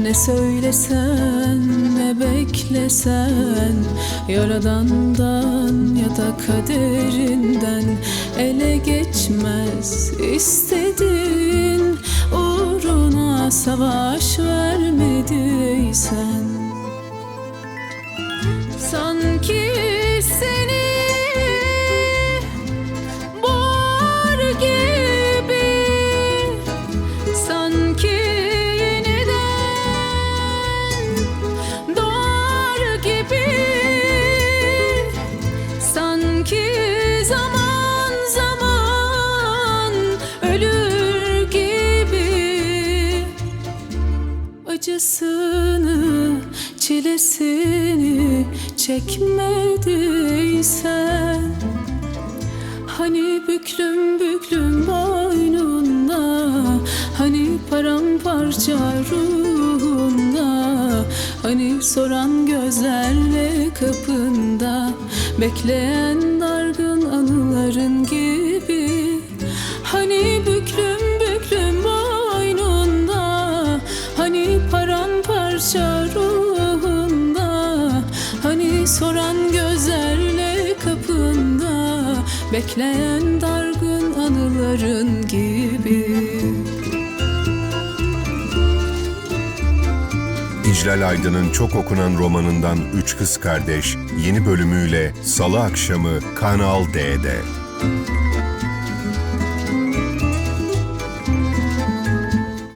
Ne söylesen ne beklesen Yaradandan ya da kaderinden Ele geçmez istedin Uğruna savaş vermediysen. Sanki zaman zaman ölür gibi acısını, çilesini çekmediysen Hani büklüm büklüm boynunda Hani paramparça ruhunda Hani soran gözlerle kapında Bekleyen dargın soran gözlerle kapında Bekleyen dargın anıların gibi İclal Aydın'ın çok okunan romanından Üç Kız Kardeş yeni bölümüyle Salı akşamı Kanal D'de.